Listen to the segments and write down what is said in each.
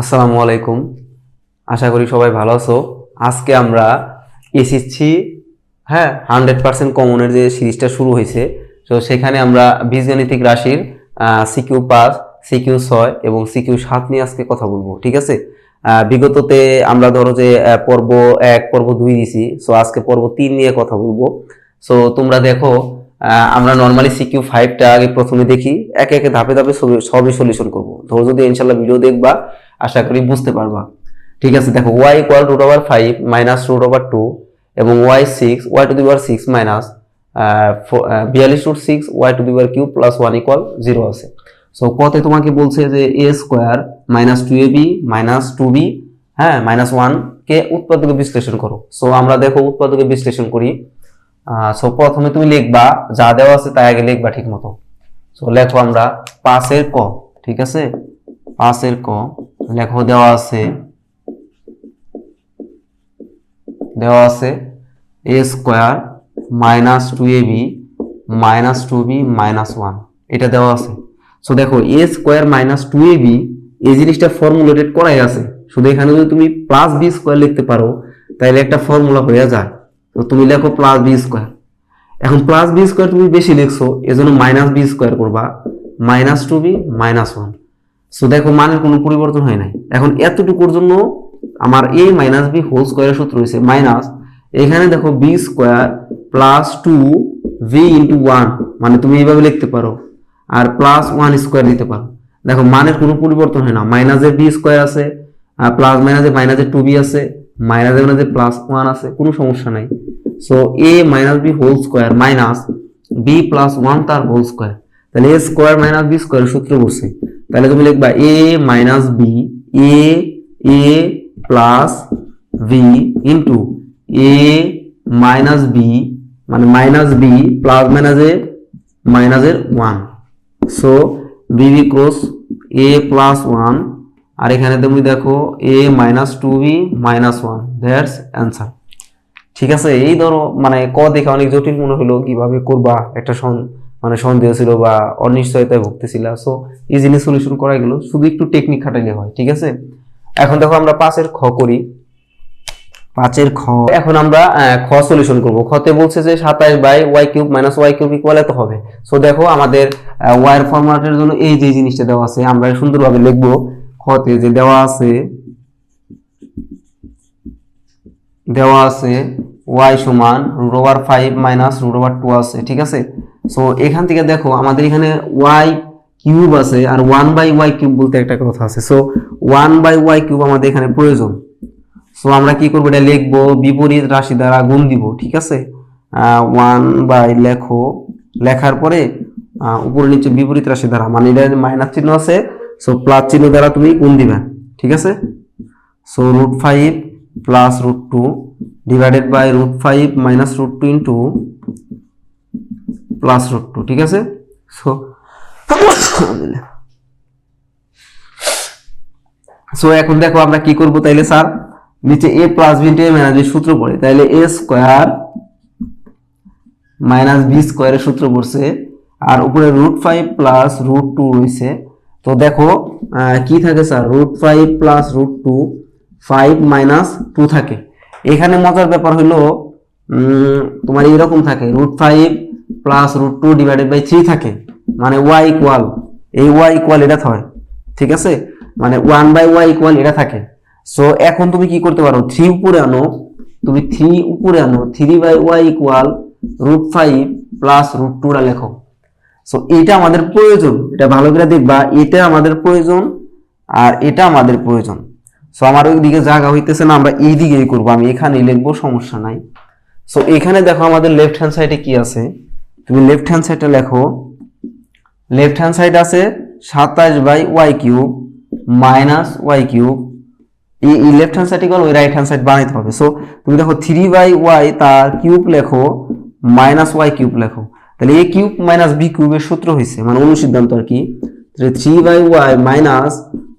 আসসালামু আলাইকুম। আশা করি সবাই ভালো আছো। আজকে আমরা এসএসসি হ্যাঁ হান্ড্রেড পার্সেন্ট কমনের যে সিরিজটা শুরু হয়েছে, তো সেখানে আমরা বীজগণিতিক রাশির সিকিউ পাঁচ, সিকিউ ছয় এবং সিকিউ সাত নিয়ে আজকে কথা বলব, ঠিক আছে? বিগততে আমরা ধরো যে পর্ব এক, পর্ব দুই দিছি সো আজকে পর্ব তিন নিয়ে কথা বলব। সো তোমরা দেখো আমরা নর্মালি সিকিউ ফাইভটা আগে প্রথমে দেখি, একে একে ধাপে ধাপে সবই- সলিউশন করব। ধরো যদি ইনশাল্লাহ ভিডিও দেখবা, আশা করি বুঝতে পারবা। ঠিক আছে, দেখো Y equal root over five minus root over two এবং Y six Y to the power six minus বিয়াল্লিশ root six Y to the power cube plus one equal zero আছে। সো কতে তোমাকে বলছে যে A square minus two A B minus two B হ্যাঁ minus one কে উৎপাদকে বিশ্লেষণ করো। সো আমরা দেখো উৎপাদকে বিশ্লেষণ করি। সো প্রথমে তুমি লিখবা, যা দেওয়া আছে তাই আগে লিখবা ঠিক মতো সো লেখো আমরা, পাঁচের ক, ঠিক আছে? পাঁচের ক, লেখো, দেওয়া আছে। দেওয়া আছে A square minus two A B minus two B minus one এটা দেওয়া আছে। সো দেখো A square minus two A B এই জিনিসটা ফর্মুলেটেড করাই আছে। শুধু এখানে যদি তুমি প্লাস বি স্কোয়ার লিখতে পারো তাহলে একটা ফর্মুলা হয়ে যায়। তো তুমি লেখো প্লাস বি স্কোয়ার এখন প্লাস বি স্কোয়ার তুমি বেশি লিখছো, এজন্য মাইনাস বি স্কোয়ার করবা। Minus two B minus one so দেখো মানের কোনো পরিবর্তন হয় নাই। এখন এতটুকুর জন্য আমার এ মাইনাস বি হোল স্কোয়ারের সূত্র হয়েছে মাইনাস এখানে দেখো B square plus two B into one মানে তুমি এইভাবে লিখতে পারো। আর প্লাস ওয়ান স্কোয়ার দিতে পারো। দেখো মানের কোনো পরিবর্তন হয় না। মাইনাসের বি স্কোয়ার আছে, আর প্লাস মাইনাসে মাইনাসের টু বি আছে। মাইনাসে মাইনাসে প্লাস ওয়ান আছে, কোনো সমস্যা নাই। So A minus B whole square minus B plus one তার হোল স্কোয়ার তাহলে A square minus B square সূত্র বসছে তাহলে তুমি লিখবা A minus B A A plus B into A minus B মানে মাইনাস বি প্লাস মাইনাসে মাইনাসের one so B B cross A plus one আর এখানে তুমি দেখো A minus two B minus one that's answer ঠিক আছে, এই ধরো মানে ক দেখে অনেক জটিল মনে হলো কীভাবে করবা, একটা মানে সন্দেহ ছিল বা অনিশ্চয়তায় ভুগতেছিল। সো ইজিলি সলিউশন করা গেল, শুধু একটু টেকনিক খাটাইলে হয়, ঠিক আছে? এখন দেখো আমরা পাঁচের খ করি। পাঁচের খ, এখন আমরা খ সলিউশন করব। খতে বলছে যে সাতাশ by Y cube minus Y cube equal এত হবে। সো দেখো আমাদের ওয়াই ফর্মুলাটার জন্য এই যে জিনিসটা দেওয়া আছে, আমরা সুন্দরভাবে লিখব। খতে যে দেওয়া আছে দেওয়া আছে ওয়াই সমান root over five minus root over two আছে, ঠিক আছে? সো এখান থেকে দেখো আমাদের এখানে ওয়াই কিউব আছে আর ওয়ান বাই ওয়াই কিউব বলতে একটা কথা আছে। So one by Y cube আমাদের এখানে প্রয়োজন। সো আমরা কি করব? এটা লিখব, বিপরীত রাশি দ্বারা গুণ দিব, ঠিক আছে? ওয়ান বাই লেখো, লেখার পরে উপরে নিচে বিপরীত রাশি দ্বারা মানে এটা মাইনাস চিহ্ন আছে সো প্লাস চিহ্ন দ্বারা তুমি গুণ দিবে, ঠিক আছে? So root five plus root two divided by root five minus root two into plus root two ঠিক আছে? সো সো এখন দেখো আমরা কি করব তাইলে, স্যার? নিচে A plus B into A minus সূত্র পড়ে, তাইলে এ স্কোয়ার মাইনাস বি স্কোয়ারের সূত্র পড়ছে, আর উপরে root five plus root two রয়েছে তো দেখো কি থাকে sir root five plus root two five minus two থাকে। এখানে মজার ব্যাপার হলো তোমার এরকম থাকে root five plus root two divided by three থাকে। মানে ওয়াই ইকুয়াল এই ওয়াই ইকুয়াল এটা হয়, ঠিক আছে? মানে ওয়ান বাই ওয়াই ইকুয়াল এটা থাকে। সো এখন তুমি কি করতে পারো? থ্রি উপরে আনো, তুমি থ্রি উপরে আনো three by Y equal root five plus root টুটা লেখো। সো এটা আমাদের প্রয়োজন। এটা ভালো করে দেখবা, এটা আমাদের প্রয়োজন আর এটা আমাদের প্রয়োজন। সো আমার ওই দিকে জায়গা হইতেছে না, আমরা এই দিকেই করব, আমি এখানেই লিখব, সমস্যা নাই। সো এখানে দেখো আমাদের লেফট হ্যান্ড সাইডে কি আছে? তুমি লেফট হ্যান্ড সাইডে লেখো। লেফট হ্যান্ড সাইড আছে সাতাশ by Y cube minus Y cube. এই লেফট হ্যান্ড সাইড ইকুয়াল ওই রাইট হ্যান্ড সাইড বানাইতে হবে। সো তুমি দেখো থ্রি বাই ওয়াই তার কিউব লেখো, মাইনাস ওয়াই কিউব লেখো। তাহলে এ কিউব মাইনাস বি কিউবের সূত্র হয়েছে মানে অনুসিদ্ধান্ত আর কি, তাহলে three by Y minus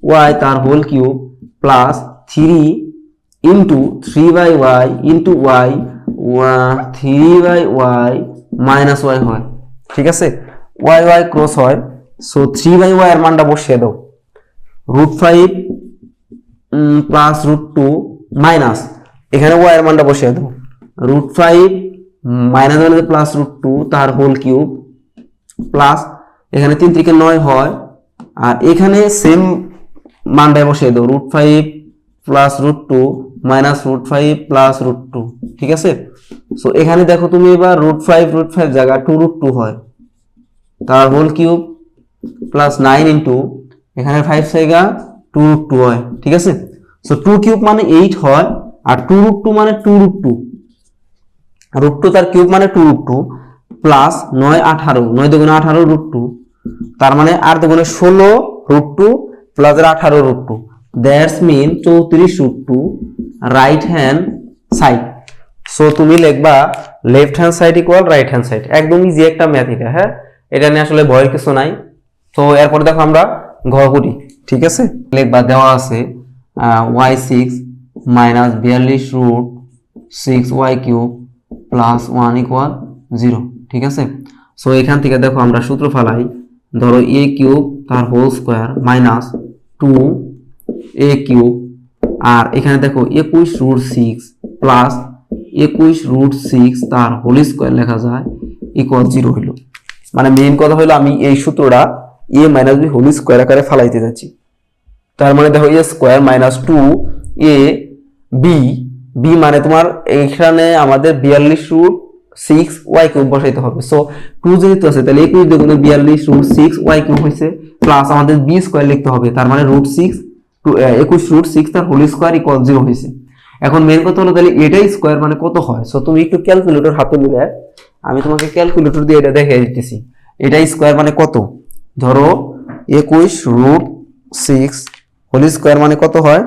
Y তার whole cube plus three into three by Y into Y three by Y minus Y হয়, ঠিক আছে? ওয়াই ওয়াই ক্রস হয় সো থ্রি বাই ওয়াই এর মানটা বসিয়ে দাও root five plus root two minus এখানে ওয়াই এর মানটা বসিয়ে দেবো root five minus one plus root two তার হোল কিউব প্লাস এখানে তিন থেকে নয় হয়। আর এখানে সেম মানটাই বসিয়ে দেবো root five plus root two minus root five plus root two ঠিক আছে? সো এখানে দেখো তুমি এবার রুট ফাইভ রুট ফাইভ জায়গা টু রুট টু হয়। তার whole cube plus nine into এখানে ফাইভ জায়গা টু রুট টু হয়, ঠিক আছে? সো টু কিউব মানে এইট হয়, আর টু রুট টু মানে two root two root two তার কিউব মানে টু রুট টু প্লাস নয় আঠারো, নয় দুগুণে আঠারো রুট টু তার মানে আর দুগুণে ষোলো রুট টু প্লাস আঠারো রুট টু দ্যাটস মিন চৌত্রিশ root two right hand side so তুমি লিখবা left hand side equal right hand side একদম ইজি একটা ম্যাথ এটা হ্যাঁ? এটা নিয়ে আসলে ভয়ের কিছু নাই, তো এরপর দেখো আমরা ঘর করি, ঠিক আছে? লিখবা দেওয়া আছে ওয়াই সিক্স মাইনাস বিয়াল্লিশ root six Y cube plus one equal zero ঠিক আছে? সো এখান থেকে দেখো আমরা সূত্র ফালাই, ধরো এ কিউব তার whole square minus two A cube আর এখানে দেখো একুশ রুট সিক্স প্লাস একুশ রুট সিক্স তার হোল স্কোয়ার লেখা যায় ইকুয়াল জিরো হইল। মানে মেইন কথা হলো আমি এই সূত্রটা A minus B whole square আকারে ফালাইতে যাচ্ছি। তার মানে দেখো A square minus two A B B মানে তোমার এখানে আমাদের বিয়াল্লিশ রুট সিক্স ওয়াই কিউব বসাইতে হবে। সো টু যেহেতু আছে, তাহলে একুশ দেখুন বিয়াল্লিশ রুট সিক্স ওয়াই কিউব হয়েছে প্লাস আমাদের বি স্কোয়ার লিখতে হবে, তার মানে রুট সিক্স একুশ রুট সিক্স তার হোল স্কোয়ার ইকুয়াল জিরো হয়েছে এখন মেন কথা হলো, তাহলে এটাই স্কোয়ার মানে কত হয়? সো তুমি একটু ক্যালকুলেটর হাতে নিলে, আমি তোমাকে ক্যালকুলেটর দিয়ে এটা দেখিয়ে দিতেছি। এটাই স্কোয়ার মানে কত? ধরো, একুশ রুট সিক্স হোল স্কোয়ার মানে কত হয়?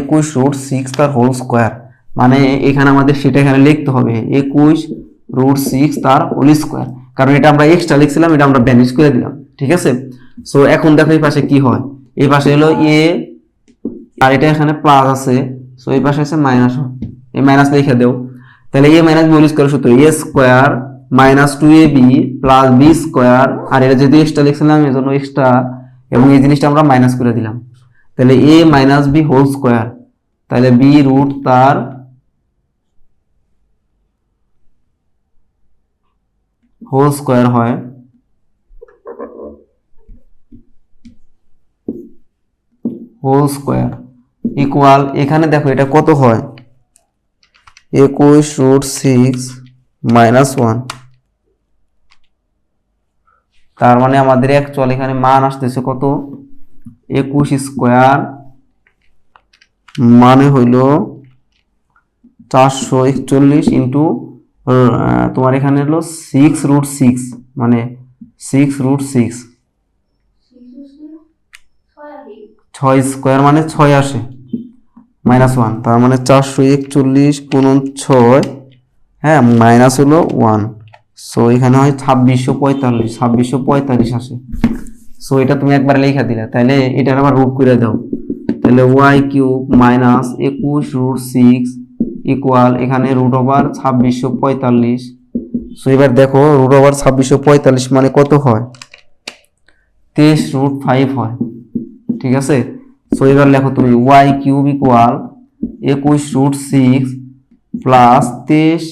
একুশ রুট সিক্স তার হোল স্কোয়ার মানে এখানে আমাদের সেটা এখানে লিখতে হবে, একুশ রুট সিক্স তার হোল স্কোয়ার কারণ এটা আমরা এক্সট্রা লিখছিলাম, এটা আমরা ব্যানিশ করে দিলাম, ঠিক আছে? সো এখন দেখো এই পাশে কি হয়? এই পাশে হলো এ আর এটা এখানে প্লাস আছে। সো এই পাশে আছে মাইনাস এই মাইনাস লিখে দেও। তাহলে A minus B whole square সূত্র A square minus two A B plus B square আর এটা যেহেতু এক্সট্রা লিখছিলাম এই জন্য এক্সট্রা এবং এই জিনিসটা আমরা মাইনাস করে দিলাম। তাহলে A minus B whole square তাহলে বি রুট তার হোল স্কোয়ার হয়। হোল স্কোয়ার ইকুয়াল এখানে দেখো এটা কত হয়? একুশ রুট সিক্স মাইনাস ওয়ান তার মানে আমাদের অ্যাকচুয়াল এখানে মান আসতেছে কত? একুশ স্কোয়ার মানে হইল চারশো একচল্লিশ ইন্টু তোমার এখানে হলো সিক্স রুট সিক্স মানে সিক্স রুট সিক্স ছয় স্কোয়ার মানে ছয় আসে মাইনাস ওয়ান তার মানে চারশো একচল্লিশ গুণন ছয় হ্যাঁ মাইনাস হলো ওয়ান সো এখানে হয় ছাব্বিশশো পঁয়তাল্লিশ ছাব্বিশশো পঁয়তাল্লিশ আসে। সো এটা তুমি একবার লেখা দিলে। তাহলে এটার আবার রুট করে দাও। তাহলে ওয়াই কিউব মাইনাস একুশ রুট সিক্স ইকুয়াল এখানে রুট ওভার ছাব্বিশশো পঁয়তাল্লিশ। সো এবার দেখো রুট ওভার ছাব্বিশশো পঁয়তাল্লিশ মানে কত হয়? তেইশ রুট ফাইভ হয়। ঠিক আছে? সো এবার লেখো তুমি ওয়াই কিউব ইকুয়াল একুশ রুট সিক্স প্লাস তেইশ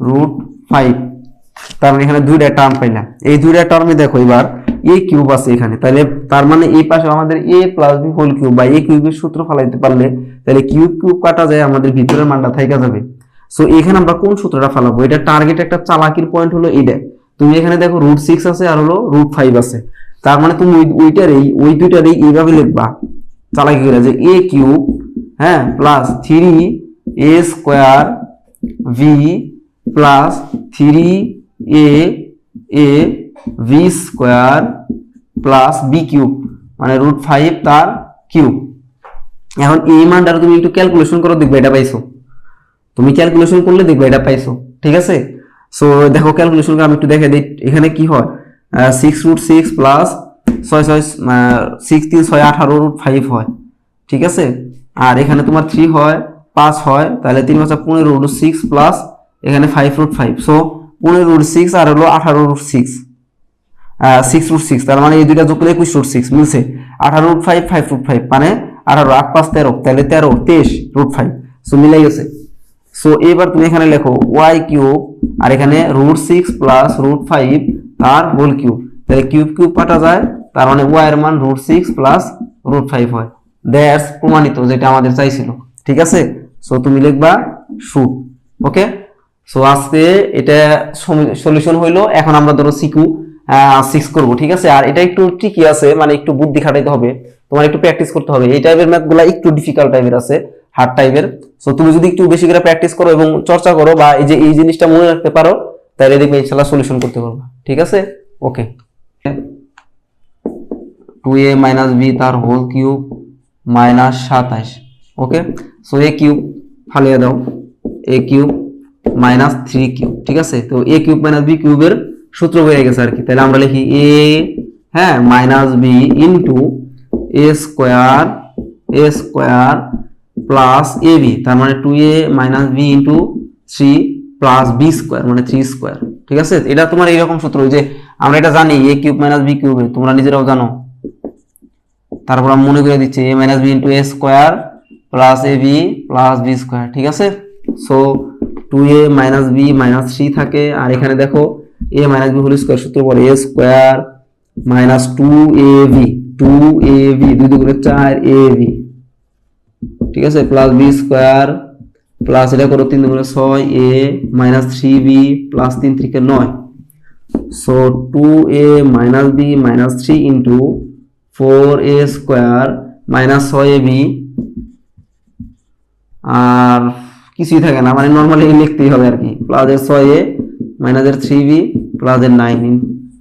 রুট ফাইভ তার মানে এখানে দুইটা টার্ম পাইলাম এই দুইটা টার্মে দেখো এবার এ কিউব আছে এখানে। তাহলে তার মানে এই পাশে আমাদের A plus B whole cube বা এ কিউবের সূত্র ফলাইতে পারলে তাহলে কিউব কিউব কাটা যায়, আমাদের ভিতরের মানটা থাইকা যাবে। সো এখানে আমরা কোন সূত্রটা ফালাবো? এটা টার্গেট একটা চালাকির পয়েন্ট হলো এইটা। তুমি এখানে দেখো রুট সিক্স আছে আর হলো রুট ফাইভ আছে। তার মানে তুমি ওই ওইটার এই ওই দুইটার এই এইভাবে লিখবা চালাকি করে যে এ কিউব হ্যাঁ plus three A square B plus three A A B square plus B cube মানে রুট ফাইভ তার কিউব এখন এই মানটা তুমি একটু ক্যালকুলেশন করো দেখবে, এটা পাইছো। তুমি ক্যালকুলেশন করলে দেখবে, এটা পাইছো, ঠিক আছে? সো দেখো ক্যালকুলেশন আমি একটু দেখে দিই, এখানে কি হয়? সিক্স রুট সিক্স প্লাস ছয় ছয় সিক্স তিন ছয় আঠারো রুট ফাইভ হয়, ঠিক আছে? আর এখানে তোমার থ্রি হয়, পাঁচ হয়, তাহলে তিন পাঁচা পনেরো রুট সিক্স প্লাস এখানে ফাইভ রুট ফাইভ সো পনেরো রুট সিক্স আর হলো আঠারো root six six root six তার মানে এই দুইটা যোগ করে একুশ রুট সিক্স মিলছে। আঠারো root five five root five মানে আঠারো, আট, পাঁচ, তেরো, তাহলে তেরো, তেইশ রুট ফাইভ সো মিলাই গেছে। সো এবার তুমি এখানে লেখো ওয়াই কিউব আর এখানে root six plus root five তার হোল কিউব তাহলে কিউব কিউব কাটা যায়, তার মানে ওয়াই মান root six plus root five হয়। দ্যাটস প্রমাণিত, যেটা আমাদের চাইছিল। ঠিক আছে? সো তুমি লিখবা শুট ওকে সো আজকে এটা সলিউশন হইল, এখন আমরা ধরো সিকু সিক্স করব, ঠিক আছে? আর এটা একটু ঠিকই আছে মানে একটু বুদ্ধি খাটাইতে হবে। তোমার একটু প্র্যাকটিস করতে হবে। এই টাইপের ম্যাথগুলা একটু ডিফিকাল্ট টাইপের আছে হার্ড টাইপের সো তুমি যদি একটু বেশি করে প্র্যাকটিস করো এবং চর্চা করো বা এই যে এই জিনিসটা মনে রাখতে পারো, তাহলে দেখবে ইনশাল্লাহ সলিউশন করতে পারবা। ঠিক আছে? Okay two A minus B তার হোল কিউব মাইনাস সাতাইশ। ওকে সো এ কিউব ফালিয়ে দাও। A cube minus three cube ঠিক আছে? তো এ কিউব মাইনাস বি কিউবের সূত্র হয়ে গেছে আর কি। তাহলে আমরা লিখি এ হ্যাঁ minus B into A square A square plus A B তার মানে two A minus B into three plus B square মানে থ্রি স্কোয়ার ঠিক আছে? এটা তোমার এইরকম সূত্র যে আমরা এটা জানি এ কিউব মাইনাস বি কিউবে তোমরা নিজেরাও জানো। তারপর আমি মনে করে দিচ্ছি A minus B into A square plus A B plus B square ঠিক আছে? So two A minus B minus three থাকে, আর এখানে দেখো A minus B whole square সূত্র পরে A square minus two A B two A B দুই দুগুণে চার এ ভি ঠিক আছে? প্লাস বি স্কোয়ার প্লাস এটা করো তিন দুগুণে ছয় A minus three B plus তিন থেকে নয়। So two A minus B minus three into four A square minus ছয় এ বি আর কিছুই থাকে না মানে নর্মালি লিখতেই হবে আর কি। প্লাস এর ছয় এ মাইনাস এর থ্রি বি প্লাস এর নাইন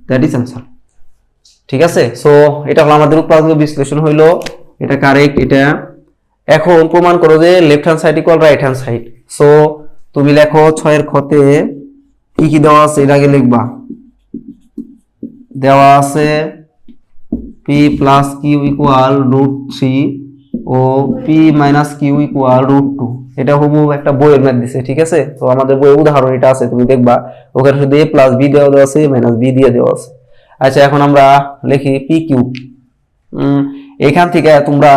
দ্যাট ইজ অ্যান্সার ঠিক আছে? সো এটা হলো আমাদের উৎপাদক বিশ্লেষণ হইল। এটা কারেক্ট এটা এখন প্রমাণ করো যে left hand side equal right hand side so তুমি লেখো ছয়ের ক্ষতে কি কি দেওয়া আছে? এর আগে লিখবা। দেওয়া আছে P plus Q equal root three ও P minus Q equal root two এটা হুবহু একটা বইয়ের ম্যাথ দিছে, ঠিক আছে? তো আমাদের বইয়ের উদাহরণ এটা আছে, তুমি দেখবা। ওখানে শুধু এ প্লাস বি দেওয়া দেওয়া আছে মাইনাস বি দিয়ে দেওয়া আছে। আচ্ছা এখন আমরা লিখি পি কিউ এখান থেকে তোমরা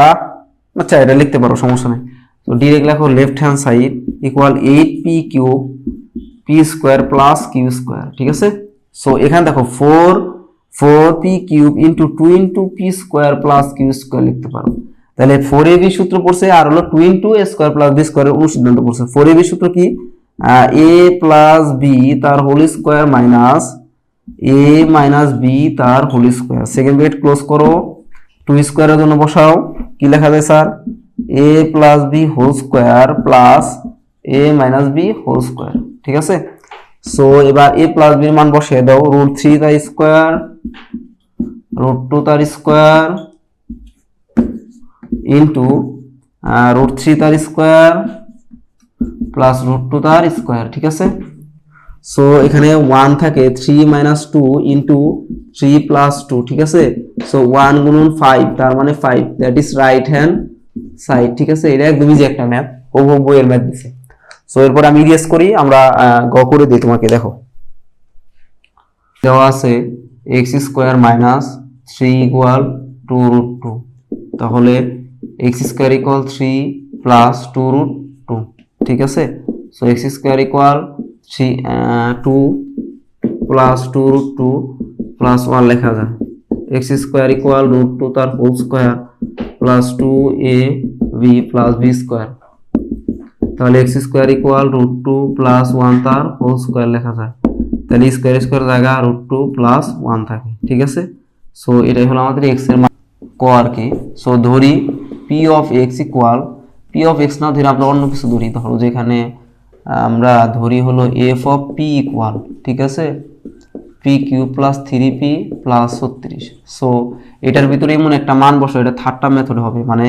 আচ্ছা এটা লিখতে পারো, সমস্যা নেই। তো ডিরেক্ট লেখো left hand side equal eight P Q P square plus Q square ঠিক আছে? সো এখানে দেখো four four P cube into two into P square plus Q square লিখতে পারো। তাহলে ফোর এ বি সূত্র পড়ছে আর হলো two into A square plus B স্কোয়ারের অনুসিদ্ধান্ত পড়ছে। ফোর এ বি সূত্র কি? এ প্লাস বি তার whole square minus A minus B তার হোল স্কোয়ার সেকেন্ড ব্রেড ক্লোজ করো টু স্কোয়ারের জন্য বসাও। কি লেখা যায় sir? A plus B whole square plus A minus B whole square ঠিক আছে? সো এবার এ প্লাস বির মান বসিয়ে দাও। রুট থ্রি তার স্কোয়ার রুট টু তার স্কোয়ার ইন্টু রুট থ্রি তার স্কোয়ার প্লাস রুট টু তার স্কোয়ার ঠিক আছে? সো এখানে ওয়ান থাকে three minus two into three plus two ঠিক আছে? সো ওয়ান গুণন ফাইভ তার মানে five that is right hand side ঠিক আছে? এটা একদম ইজি একটা ম্যাথ ও বইয়ের ম্যাথ দিছে। সো এরপর আমি ইরিয়াস করি, আমরা গ করে দিই তোমাকে, দেখো। দেওয়া আছে X square minus three equal two root two তাহলে X square equal three plus two root two ঠিক আছে? So X square equal three two plus two root two plus one লেখা যায় X square equal root two তার whole square plus two A B plus B square তাহলে X square equal root two plus one তার whole square লেখা যায় তাহলে square square জায়গা root two plus one থাকে। ঠিক আছে? সো এটাই হলো আমাদের এক্সের মান। ক আর কি? সো ধরি P of X equal P of X না ধরে আমরা অন্য কিছু ধরি, ধরো যেখানে আমরা ধরি হলো এফ অফ পি ইকুয়াল ঠিক আছে? P Q plus three P plus ছত্রিশ। সো এটার ভিতরে এমন একটা মান বসো এটা থার্ডটা মেথড হবে মানে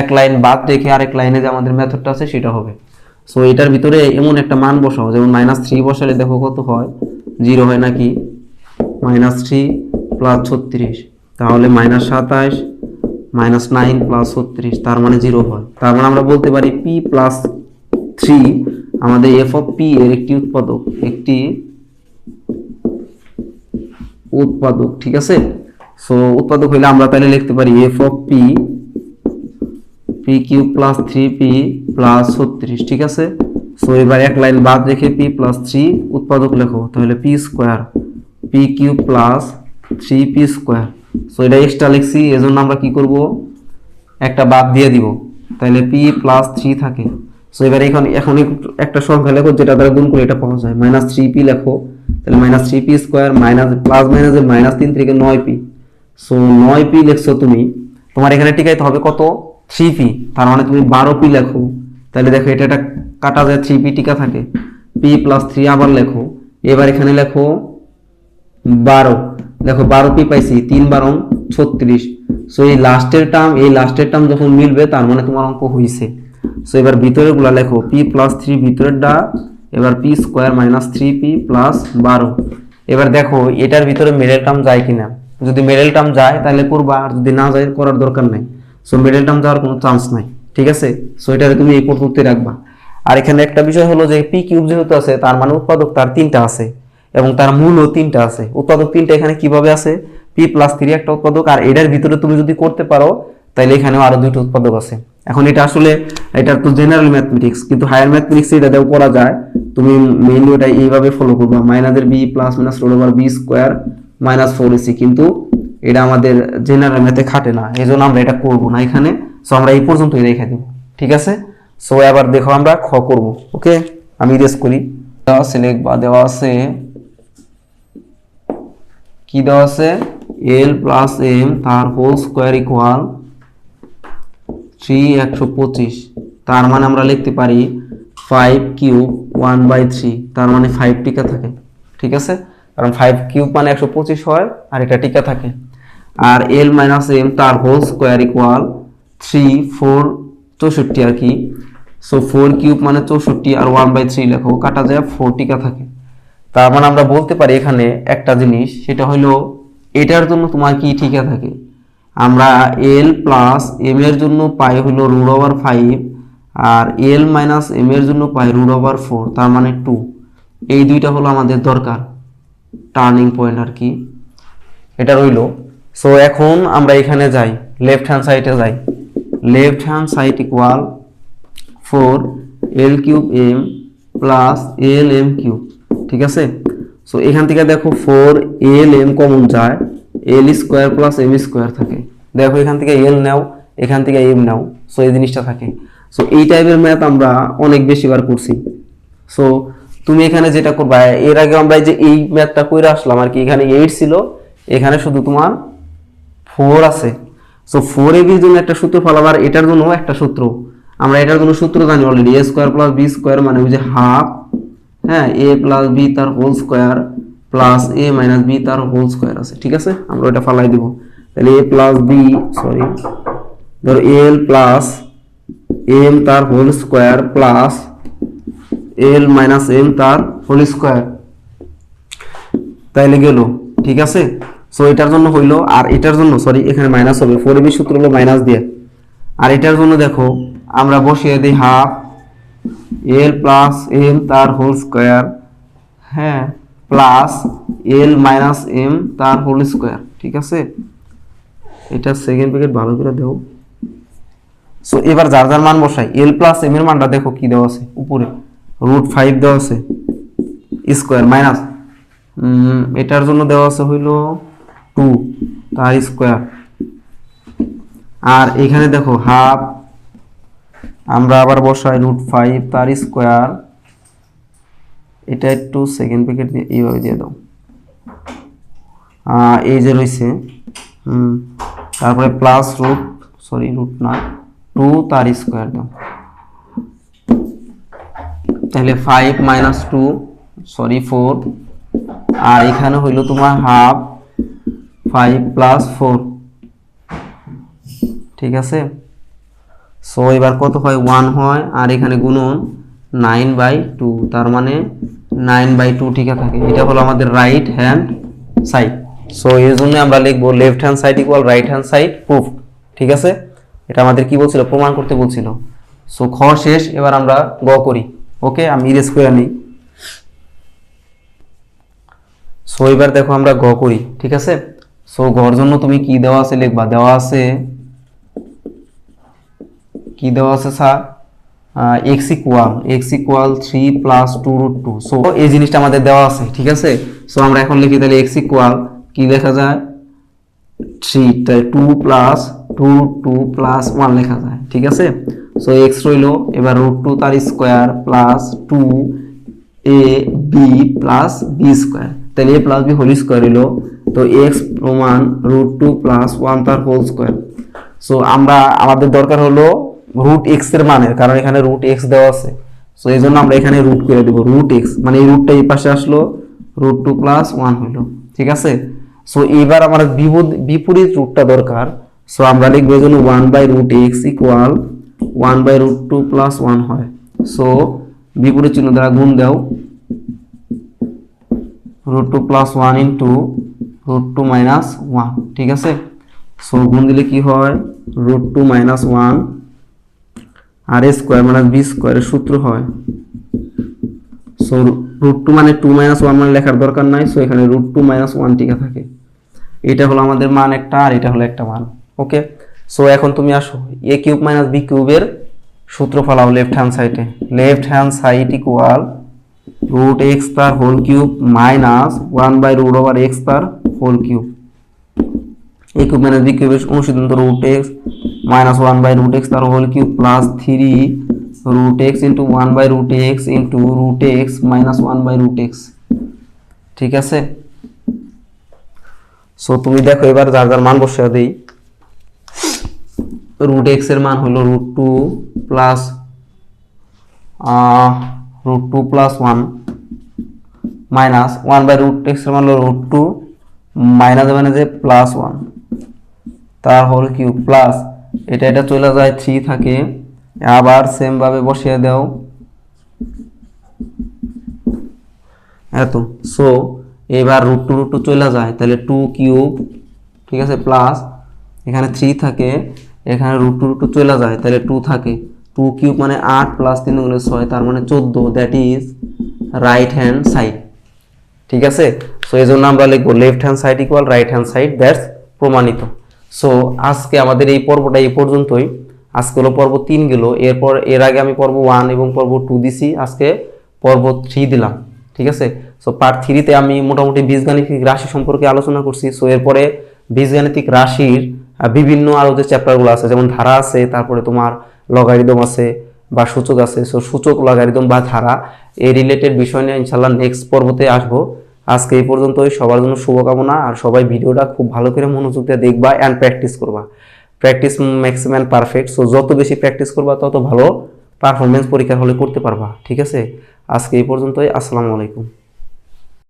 এক লাইন বাদ রেখে আরেক লাইনে যে আমাদের মেথডটা আছে সেটা হবে। সো এটার ভিতরে এমন একটা মান বসাও, যেমন মাইনাস থ্রি বসালে দেখো কত হয়? জিরো হয় নাকি? মাইনাস থ্রি প্লাস ছত্রিশ। তাহলে মাইনাস সাতাশ মাইনাস নাইন প্লাস ছত্রিশ, তার মানে জিরো হয়। তার মানে আমরা বলতে পারি পি প্লাস থ্রি আমাদের এফ অফ পি এর একটি উৎপাদক একটি উৎপাদক, ঠিক আছে? সো উৎপাদক হইলে আমরা তাহলে লিখতে পারি F of P P Q plus three P plus ছত্রিশ, ঠিক আছে? সো এবার এক লাইন বাদ রেখে পি প্লাস থ্রি উৎপাদক লেখো, তাহলে P square P Q plus three P square so এটা এক্সট্রা লিখছি, এজন্য আমরা কি করব? একটা বাদ দিয়ে দিব। তাহলে পি প্লাস থ্রি থাকে। সো এবার এখন এখন একটু- সংখ্যা লেখো, যেটা দ্বারা গুণ করে এটা পাওয়া যায়। মাইনাস থ্রি পি লেখো। তাহলে minus three P square minus plus মাইনাসের মাইনাস তিন থেকে নয় পি সো নয় পি লিখছো তুমি। তোমার এখানে টিকাইতে হবে কত? থ্রি পি তার মানে তুমি বারো পি লেখো। তাহলে দেখো, এটা একটা কাটা যায় থ্রি পি টিকা থাকে। পি প্লাস থ্রি আবার লেখো। এবার এখানে লেখো বারো। দেখো বারো পি পাইছি, তিন বারো ছত্রিশ। সো এই লাস্টের টার্ম এই লাস্টের টার্ম যখন মিলবে, তার মানে তোমার অঙ্ক হইছে। সো এবার ভিতরেরগুলা লেখো, পি প্লাস থ্রি ভিতরেরটা, এবার P square minus three P plus বারো। এবার দেখো, এটার ভিতরে মিডল টার্ম যায় কিনা। যদি মিডল টার্ম যায়, তাহলে করবা, আর যদি না যায়, করার দরকার নাই। সো মিডল টার্ম যাওয়ার কোনো চান্স নাই, ঠিক আছে? সো এটা তুমি এই পদ্ধতি রাখবা। আর এখানে একটা বিষয় হলো যে, পি কিউব যেহেতু আছে, তার মানে উৎপাদক তার তিনটা আছে। এবং তার মূলও তিনটা আছে। উৎপাদক তিনটা এখানে কীভাবে আছে? পি প্লাস থ্রি একটা উৎপাদক, আর এটার ভিতরে তুমি যদি করতে পারো তাহলে এখানেও আরও দুইটা উৎপাদক আছে। এখন এটা আসলে, এটা তো জেনারেল ম্যাথমেটিক্স কিন্তু হায়ার ম্যাথমেটিক্স এটা দেও করা যায়। তুমি মেইনলি ওটা এইভাবে ফলো করবা। মাইনাসের B plus minus root over B square minus four AC কিন্তু এটা আমাদের জেনারেল ম্যাথে খাটে না। এই জন্য আমরা এটা করব না এখানে। সো আমরা এই পর্যন্তই রেখে দেবো। ঠিক আছে? সো এবার দেখো আমরা খ করব। ওকে আমি রেস করি। দেওয়া আছে, লিখবা, দেওয়া আছে কি দেওয়া আছে? এল প্লাস এম তার হোল স্কোয়ার ইকুয়াল থ্রি একশো পঁচিশ। তার মানে আমরা লিখতে পারি five cube one by three তার মানে ফাইভ টিকা থাকে, ঠিক আছে? কারণ ফাইভ কিউব মানে একশো পঁচিশ হয় আর এটা টিকা থাকে। আর এল মাইনাস এম তার whole square equal three four চৌষট্টি আর কি। সো ফোর কিউব মানে চৌষট্টি আর ওয়ান বাই থ্রি লেখো, কাটা যায় ফোর টিকা থাকে। তার মানে আমরা বলতে পারি এখানে একটা জিনিস, সেটা হলো এটার জন্য তোমার কি ঠিকা থাকে? আমরা এল প্লাস এম এর জন্য পাই হলো রুট ওভার ফাইভ আর এল মাইনাস এম এর জন্য পাই রুট ওভার ফোর তার মানে টু এই দুইটা হলো আমাদের দরকার। টার্নিং পয়েন্ট আর কি। এটা রইল। সো এখন আমরা এখানে যাই। লেফট হ্যান্ড সাইডে যাই। Left hand side equal four L cube M plus L M cube ঠিক আছে? সো এখান থেকে দেখো ফোর এল এম কমন যায়। L square plus M square থাকে। দেখো এখান থেকে এল নাও, এখান থেকে এম নাও। সো এই জিনিসটা থাকে। সো এই টাইপের ম্যাথ আমরা অনেক বেশিবার করছি। সো তুমি এখানে যেটা করবা, এর আগে আমরা যে এই ম্যাথটা করে আসলাম, আর কি এখানে এইট ছিল, এখানে শুধু তোমার ফোর আছে। সো ফোর এ বির জন্য একটা সূত্র ফলাম আর এটার জন্য একটা সূত্র। আমরা এটার জন্য সূত্র জানি already A square plus B square মানে ওই যে হাফ হ্যাঁ এ প্লাস বি তার whole square plus A minus B তার হোল স্কোয়ার আছে, ঠিক আছে? আমরা ওটা ফালাই দিব। তাহলে এ প্লাস বি সরি ধরো এল প্লাস এম তার whole square plus L minus M তার হোল স্কোয়ার তাইলে গেল, ঠিক আছে? সো এটার জন্য হইল, আর এটার জন্য সরি এখানে মাইনাস হবে ফোর বি সূত্র হলো মাইনাস দিয়ে। আর এটার জন্য দেখো, আমরা বসিয়ে দিই হাফ এল প্লাস এম তার হোল স্কোয়ার হ্যাঁ। প্লাস এল মাইনাস এম তার হোল স্কোয়ার ঠিক আছে? এটা সেকেন্ড প্যাকেট ভালো করে দেও। সো এবার যার যার মান বসাই এল প্লাস এম এর মানটা দেখো কি দেওয়া আছে উপরে। রুট ফাইভ দেওয়া আছে স্কোয়ার মাইনাস এটার জন্য দেওয়া আছে হইল টু তার স্কোয়ার আর এখানে দেখো হাফ আমরা আবার বসাই রুট ফাইভ তার স্কোয়ার এটা একটু সেকেন্ড প্যাকেট দিয়ে এইভাবে দিয়ে দাও। এই যে রয়েছে তারপরে প্লাস রুট সরি রুট না টু তার স্কোয়ার দাও। তাহলে five minus two sorry four আর এখানে হইল তোমার হাফ ফাইভ প্লাস ফোর ঠিক আছে? সো এবার কত হয়? ওয়ান হয়, আর এখানে গুণন নাইন বাই টু তার মানে নাইন বাই টু ঠিক থাকে এটা হলো আমাদের রাইট হ্যান্ড সাইড সো এই জন্য আমরা লিখব left hand side equal right hand side proof ঠিক আছে? এটা আমাদের কি বলছিল? প্রমাণ করতে বলছিল। সো খ শেষ, এবার আমরা গ করি ওকে আমি ইরেজ করে নিই সো এবার দেখো আমরা গ করি, ঠিক আছে? সো গর জন্য তুমি কি দেওয়া আছে? লিখবা, দেওয়া আছে কি দেওয়া আছে sir? X equal X equal three plus two root two so এই জিনিসটা আমাদের দেওয়া আছে, ঠিক আছে? সো আমরা এখন লিখি তাহলে এক্স ইকুয়াল কি লেখা যায়? থ্রি তাই two plus two two plus one লেখা যায়, ঠিক আছে? সো এক্স রইল, এবার রুট টু তার square plus two A B plus B square তাহলে A plus B whole square হইল তো এক্স প্রমাণ রুট টু প্লাস ওয়ান তার হোল স্কোয়ার সো আমরা, আমাদের দরকার হলো রুট এক্সের মানের, কারণ এখানে রুট এক্স দেওয়া আছে। সো এই জন্য আমরা এখানে রুট করে দেবো রুট এক্স মানে এই রুটটা এই পাশে আসলো রুট টু প্লাস ওয়ান হইল ঠিক আছে? সো এবার আমার বিপরীত রুটটা দরকার। সো আমরা লিখব এই জন্য one by root X equal one by root two plus one হয়। সো বিপরীত চিহ্ন দ্বারা গুণ দাও। Root two plus one into root two minus one ঠিক আছে? সো গুণ দিলে কি হয়? রুট টু মাইনাস ওয়ান আর এ স্কোয়ার মাইনাস বি স্কোয়ারের সূত্র হয়। সো রুট টু মানে টু মাইনাস ওয়ান মানে লেখার দরকার নাই সো এখানে রুট টু মাইনাস ওয়ান টিকা থাকে। এটা হলো আমাদের মান একটা আর এটা হলো একটা মান ওকে সো এখন তুমি আসো এ কিউব মাইনাস বি কিউবের সূত্র ফলাও লেফট হ্যান্ড সাইডে left hand side equal root X তার whole cube minus one by root over X তার whole cube A cube minus B কিউবের অনুসিদ্ধান্ত root X minus one by root X তার whole cube plus three root X into one by root X into root X minus one by root X ঠিক আছে? So তুমি দেখো এবার যার যার মান বসে দিই। রুট এক্সের মান হলো root two plus root two plus one minus one by root এক্সের মান হলো রুট টু মাইনাস মানে যে প্লাস ওয়ান তার হোল কিউব প্লাস এটা এটা চলে যায় থ্রি থাকে। আবার সেম ভাবে বসিয়ে দাও। এত সো এবার রুট টু রুট টু চলে যায়। তাহলে টু কিউব ঠিক আছে প্লাস এখানে থ্রি থাকে, এখানে রুট টু রুট টু চলে যায়। তাহলে টু থাকে। টু কিউব মানে আট প্লাস তিন গুণে ছয়, তার মানে চোদ্দ। That is right hand side ঠিক আছে? সো এই জন্য আমরা লিখব left hand side equal right hand side that's প্রমাণিত। সো আজকে আমাদের এই পর্বটা এই পর্যন্তই। আজকে হলো পর্ব তিন গেল। এরপর এর আগে আমি পর্ব ওয়ান এবং পর্ব টু দিছি। আজকে পর্ব থ্রি দিলাম। ঠিক আছে? সো পার্ট থ্রিতে আমি মোটামুটি বীজগাণিতিক রাশি সম্পর্কে আলোচনা করছি। সো এরপরে বীজগাণিতিক রাশির বিভিন্ন আরও যে চ্যাপ্টারগুলো আছে, যেমন ধারা আছে, তারপরে তোমার লগারিদম আছে বা সূচক আছে। সো সূচক লগারিদম বা ধারা, এই রিলেটেড বিষয় নিয়ে ইনশাল্লাহ নেক্সট পর্বতে আসব। আজকে এই পর্যন্তই। সবার জন্য শুভকামনা আর সবাই ভিডিওটা খুব ভালো করে মনোযোগ দিয়ে দেখবা অ্যান্ড প্র্যাকটিস করবা। প্র্যাকটিস ম্যাক্সিমাম পারফেক্ট সো যত বেশি প্র্যাকটিস করবা, তত ভালো পারফরমেন্স পরীক্ষার হলে করতে পারবা। ঠিক আছে? আজকে এই পর্যন্তই। আসসালামু আলাইকুম।